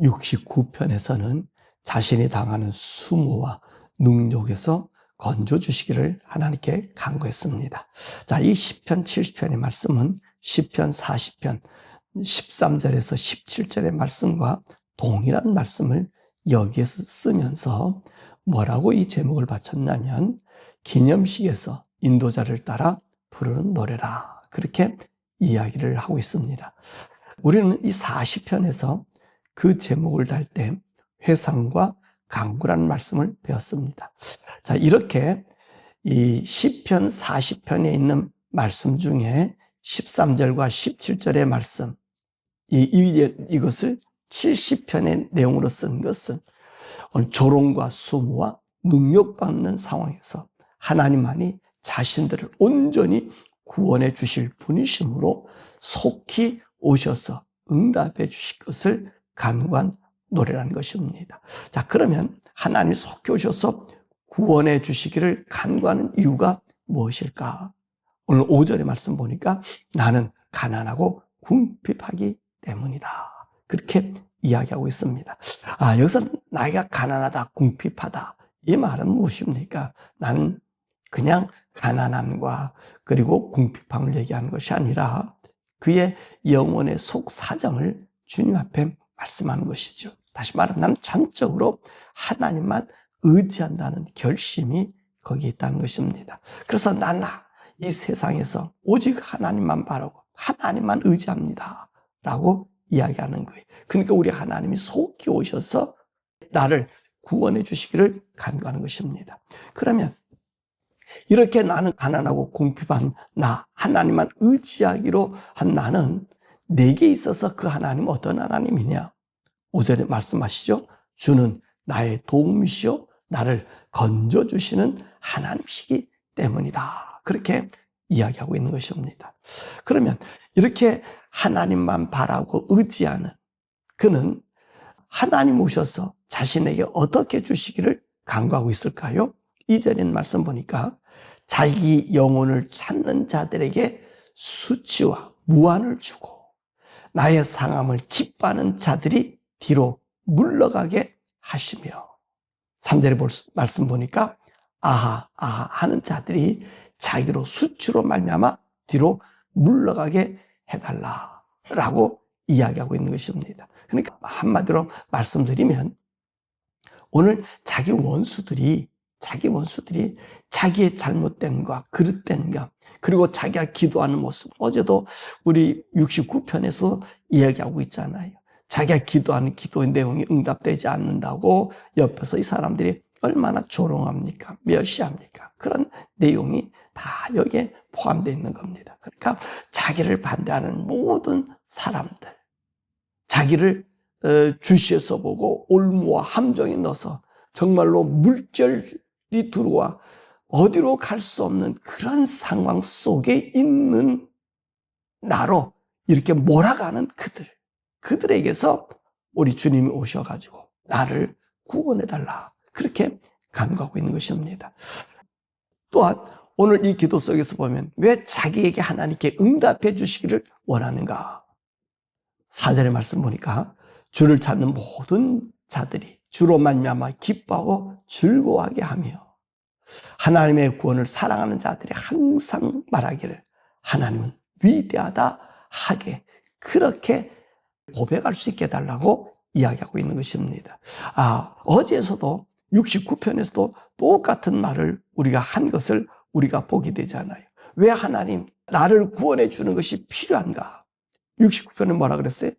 69편에서는 자신이 당하는 수모와 능욕에서 건져 주시기를 하나님께 간구했습니다. 자, 이 10편, 70편의 말씀은 10편, 40편, 13절에서 17절의 말씀과 동일한 말씀을 여기에서 쓰면서 뭐라고 이 제목을 바쳤냐면 기념식에서 인도자를 따라 부르는 노래라. 그렇게 이야기를 하고 있습니다. 우리는 이 40편에서 그 제목을 달 때 회상과 강구라는 말씀을 배웠습니다. 자, 이렇게 이 10편, 40편에 있는 말씀 중에 13절과 17절의 말씀, 이, 이, 이것을 70편의 내용으로 쓴 것은 조롱과 수모와 능력받는 상황에서 하나님만이 자신들을 온전히 구원해 주실 분이시므로 속히 오셔서 응답해 주실 것을 간구한 노래라는 것입니다. 자, 그러면 하나님이 속히 오셔서 구원해 주시기를 간구하는 이유가 무엇일까? 오늘 5절의 말씀 보니까 나는 가난하고 궁핍하기 때문이다. 그렇게 이야기하고 있습니다. 아, 여기서 나이가 가난하다, 궁핍하다. 이 말은 무엇입니까? 나는 그냥 가난함과 그리고 궁핍함을 얘기하는 것이 아니라 그의 영혼의 속 사정을 주님 앞에 말씀하는 것이죠. 다시 말하면 전적으로 하나님만 의지한다는 결심이 거기에 있다는 것입니다. 그래서 나는 이 세상에서 오직 하나님만 바라고 하나님만 의지합니다. 라고 이야기하는 거예요. 그러니까 우리 하나님이 속히 오셔서 나를 구원해 주시기를 간구하는 것입니다. 그러면 이렇게 나는 가난하고 궁핍한 나, 하나님만 의지하기로 한 나는 내게 있어서 그 하나님 어떤 하나님이냐? 5절에 말씀하시죠. 주는 나의 도움이시요 나를 건져 주시는 하나님이시기 때문이다. 그렇게 이야기하고 있는 것입니다. 그러면 이렇게 하나님만 바라고 의지하는 그는 하나님 오셔서 자신에게 어떻게 주시기를 간구하고 있을까요? 이전인 말씀 보니까 자기 영혼을 찾는 자들에게 수치와 무한을 주고 나의 상함을 기뻐하는 자들이 뒤로 물러가게 하시며 3절의 말씀 보니까 아하 아하 하는 자들이 자기로 수치로 말미암아 뒤로 물러가게 해달라 라고 이야기하고 있는 것입니다. 그러니까 한마디로 말씀드리면 오늘 자기 원수들이 자기 원수들이 자기의 잘못됨과 그릇됨과 그리고 자기가 기도하는 모습 어제도 우리 69편에서 이야기하고 있잖아요. 자기가 기도하는 기도의 내용이 응답되지 않는다고 옆에서 이 사람들이 얼마나 조롱합니까? 멸시합니까? 그런 내용이 다 여기에 포함되어 있는 겁니다. 그러니까 자기를 반대하는 모든 사람들, 자기를 어, 주시에서 보고 올무와 함정에 넣어서 정말로 물결 이 들어와 어디로 갈 수 없는 그런 상황 속에 있는 나로 이렇게 몰아가는 그들, 그들에게서 우리 주님이 오셔가지고 나를 구원해달라. 그렇게 간구하고 있는 것입니다. 또한 오늘 이 기도 속에서 보면 왜 자기에게 하나님께 응답해 주시기를 원하는가? 사절의 말씀 보니까 주를 찾는 모든 자들이 주로 말미암아 기뻐하고 즐거워하게 하며 하나님의 구원을 사랑하는 자들이 항상 말하기를 하나님은 위대하다 하게 그렇게 고백할 수 있게 해달라고 이야기하고 있는 것입니다. 아, 어제에서도 69편에서도 똑같은 말을 우리가 한 것을 우리가 보게 되잖아요. 왜 하나님 나를 구원해 주는 것이 필요한가? 69편은 뭐라 그랬어요?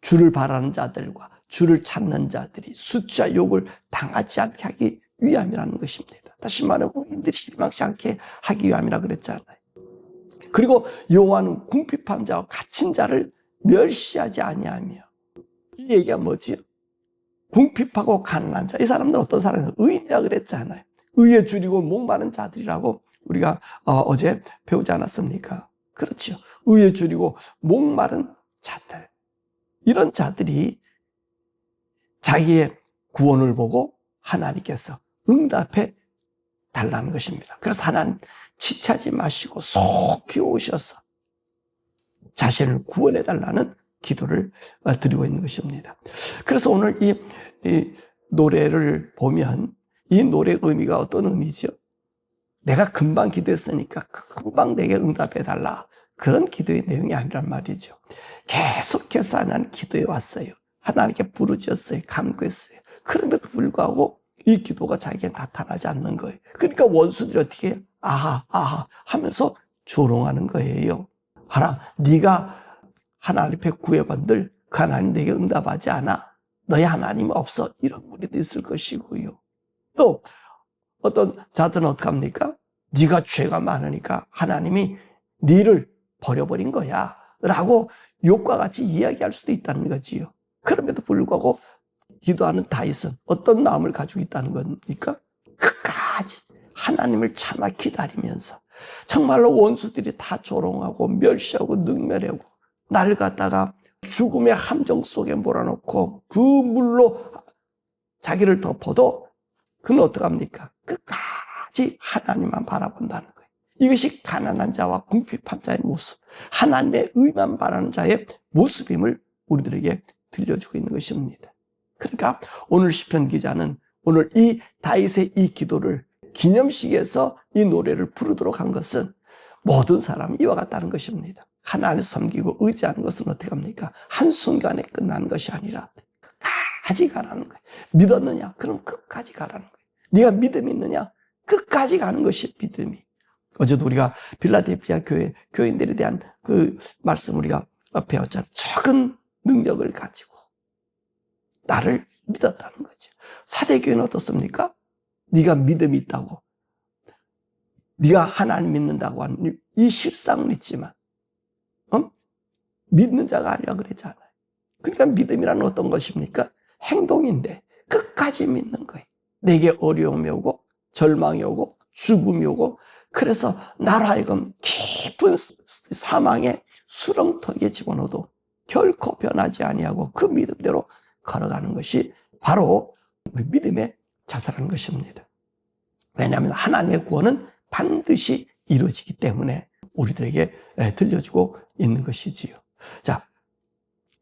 주를 바라는 자들과 주를 찾는 자들이 숫자 욕을 당하지 않게 하기 위함이라는 것입니다. 다시 말하면 우리들이 실망치 않게 하기 위함이라 그랬잖아요. 그리고 여호와는 궁핍한 자와 갇힌 자를 멸시하지 아니하며 이 얘기가 뭐지요? 궁핍하고 가난한 자. 이 사람들은 어떤 사람이냐? 의인이라 그랬잖아요. 의에 줄이고 목마른 자들이라고 우리가 어, 제 배우지 않았습니까? 그렇죠. 의에 줄이고 목마른 자들. 이런 자들이 자기의 구원을 보고 하나님께서 응답해 달라는 것입니다. 그래서 하나님 지체하지 마시고 속히 오셔서 자신을 구원해 달라는 기도를 드리고 있는 것입니다. 그래서 오늘 이, 이 노래를 보면 이 노래 의미가 어떤 의미죠? 내가 금방 기도했으니까 금방 내게 응답해 달라. 그런 기도의 내용이 아니란 말이죠. 계속해서 하나님 기도해 왔어요. 하나님께 부르짖었어요. 간구했어요. 그럼에도 불구하고 이 기도가 자기에 나타나지 않는 거예요. 그러니까 원수들이 어떻게? 아하, 아하 하면서 조롱하는 거예요. 하나, 네가 하나님 앞에 구해반들 그 하나님 내게 응답하지 않아. 너희 하나님 없어. 이런 무리도 있을 것이고요. 또 어떤 자들은 어떡합니까? 네가 죄가 많으니까 하나님이 네를 버려버린 거야. 라고 욕과 같이 이야기할 수도 있다는 거지요. 그럼에도 불구하고 기도하는 다윗은 어떤 마음을 가지고 있다는 겁니까? 끝까지 하나님을 참아 기다리면서 정말로 원수들이 다 조롱하고 멸시하고 능멸하고 나를 갖다가 죽음의 함정 속에 몰아넣고 그 물로 자기를 덮어도 그는 어떡합니까? 끝까지 하나님만 바라본다는 거예요. 이것이 가난한 자와 궁핍한 자의 모습, 하나님의 의만 바라는 자의 모습임을 우리들에게 들려주고 있는 것입니다. 그러니까 오늘 시편 기자는 오늘 이 다윗의 이 기도를 기념식에서 이 노래를 부르도록 한 것은 모든 사람이 이와 같다는 것입니다. 하나님을 섬기고 의지하는 것은 어떻게 합니까? 한순간에 끝나는 것이 아니라 끝까지 가라는 거예요. 믿었느냐? 그럼 끝까지 가라는 거예요. 네가 믿음 있느냐? 끝까지 가는 것이 믿음이. 어제도 우리가 빌라델피아 교회 교인들에 대한 그 말씀 우리가 배웠잖아요. 적은 능력을 가지고 나를 믿었다는 거죠. 사대교회는 어떻습니까? 네가 믿음이 있다고 네가 하나님 믿는다고 하는 이 실상은 있지만 어? 믿는 자가 아니라 그러잖아요. 그러니까 믿음이라는 어떤 것입니까? 행동인데 끝까지 믿는 거예요. 내게 어려움이 오고 절망이 오고 죽음이 오고 그래서 나로 하여금 깊은 사망의 수렁턱에 집어넣어도 결코 변하지 아니하고 그 믿음대로 걸어가는 것이 바로 믿음의 자살하는 것입니다. 왜냐하면 하나님의 구원은 반드시 이루어지기 때문에 우리들에게 들려주고 있는 것이지요. 자,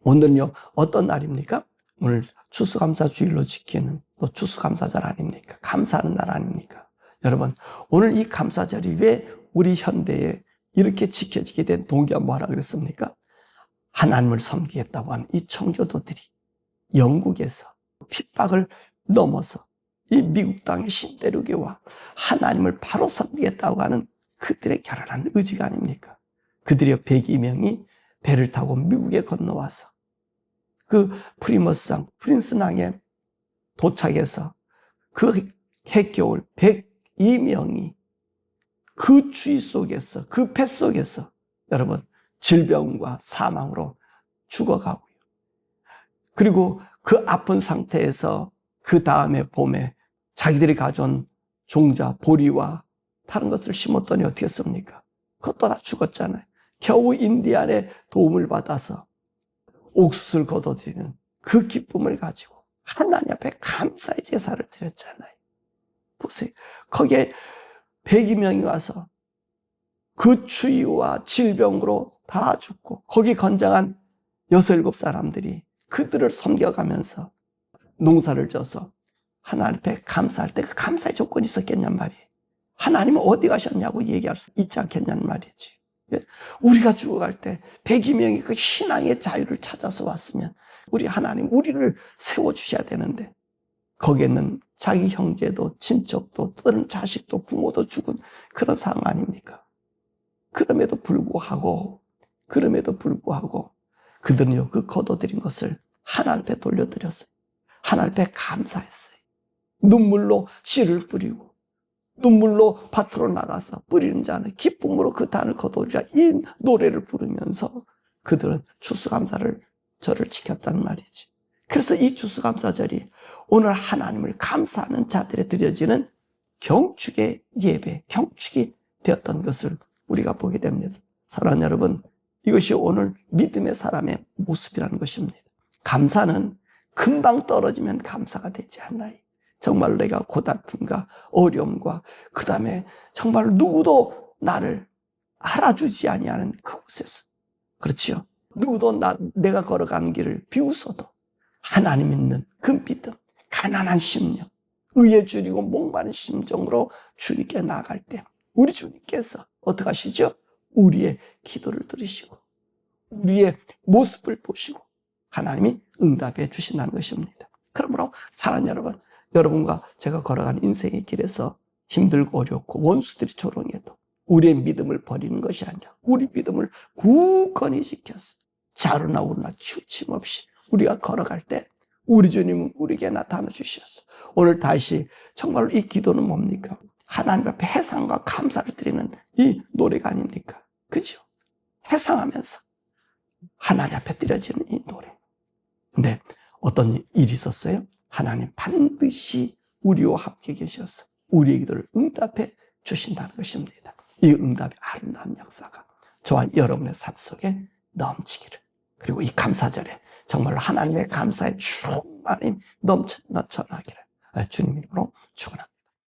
오늘은요, 어떤 날입니까? 오늘 추수감사 주일로 지키는 또 추수감사절 아닙니까? 감사하는 날 아닙니까? 여러분, 오늘 이 감사절이 왜 우리 현대에 이렇게 지켜지게 된 동기가 뭐라 그랬습니까? 하나님을 섬기겠다고 하는 이 청교도들이 영국에서 핍박을 넘어서 이 미국 땅의 신대륙에와 하나님을 바로 섬기겠다고 하는 그들의 결연한 의지가 아닙니까? 그들의 102명이 배를 타고 미국에 건너와서 그 프리머스상, 프린스낭에 도착해서 그 핵겨울 102명이 그 주의 속에서, 그 폐 속에서 여러분 질병과 사망으로 죽어가고요. 그리고 그 아픈 상태에서 그 다음에 봄에 자기들이 가져온 종자, 보리와 다른 것을 심었더니 어떻게 습니까? 그것도 다 죽었잖아요. 겨우 인디안의 도움을 받아서 옥수수를 거둬들이는 그 기쁨을 가지고 하나님 앞에 감사의 제사를 드렸잖아요. 보세요. 거기에 102명이 와서 그 추위와 질병으로 다 죽고 거기 건장한 여섯 일곱 사람들이 그들을 섬겨가면서 농사를 져서 하나님 앞에 감사할 때 그 감사의 조건이 있었겠냔 말이에요. 하나님은 어디 가셨냐고 얘기할 수 있지 않겠냐는 말이지. 예? 우리가 죽어갈 때 102명이 그 신앙의 자유를 찾아서 왔으면 우리 하나님 우리를 세워 주셔야 되는데 거기에는 자기 형제도 친척도 또는 자식도 부모도 죽은 그런 상황 아닙니까? 그럼에도 불구하고 그럼에도 불구하고 그들은요 그 거둬들인 것을 하나님 앞에 돌려드렸어요. 하나님 앞에 감사했어요. 눈물로 씨를 뿌리고 눈물로 밭으로 나가서 뿌리는 자는 기쁨으로 그 단을 거두리라 이 노래를 부르면서 그들은 추수감사를 절을 지켰다는 말이지. 그래서 이 추수감사절이 오늘 하나님을 감사하는 자들에 드려지는 경축의 예배, 경축이 되었던 것을 우리가 보게 됩니다. 사랑하는 여러분, 이것이 오늘 믿음의 사람의 모습이라는 것입니다. 감사는 금방 떨어지면 감사가 되지 않나요? 정말 내가 고달픔과 어려움과 그 다음에 정말 누구도 나를 알아주지 아니하는 그곳에서 그렇지요. 누구도 나, 내가 걸어가는 길을 비웃어도 하나님 믿는 그 믿음, 가난한 심령, 의에 줄이고 목마른 심정으로 주님께 나갈 때 우리 주님께서 어떻게 하시죠? 우리의 기도를 들으시고 우리의 모습을 보시고 하나님이 응답해 주신다는 것입니다. 그러므로 사랑 여러분, 여러분과 제가 걸어간 인생의 길에서 힘들고 어렵고 원수들이 조롱해도 우리의 믿음을 버리는 것이 아니라 우리 믿음을 굳건히 지켜서 자루나 우르나 치우침 없이 우리가 걸어갈 때 우리 주님은 우리에게 나타나 주셨어. 오늘 다시 정말로 이 기도는 뭡니까? 하나님 앞에 해상과 감사를 드리는 이 노래가 아닙니까? 그죠? 해상하면서 하나님 앞에 드려지는 이 노래. 근데 어떤 일이 있었어요? 하나님 반드시 우리와 함께 계셔서 우리의 기도를 응답해 주신다는 것입니다. 이 응답의 아름다운 역사가 저와 여러분의 삶 속에 넘치기를 그리고 이 감사절에 정말 하나님의 감사의 넘쳐, 넘쳐나기를 주님 이름으로 축원합니다.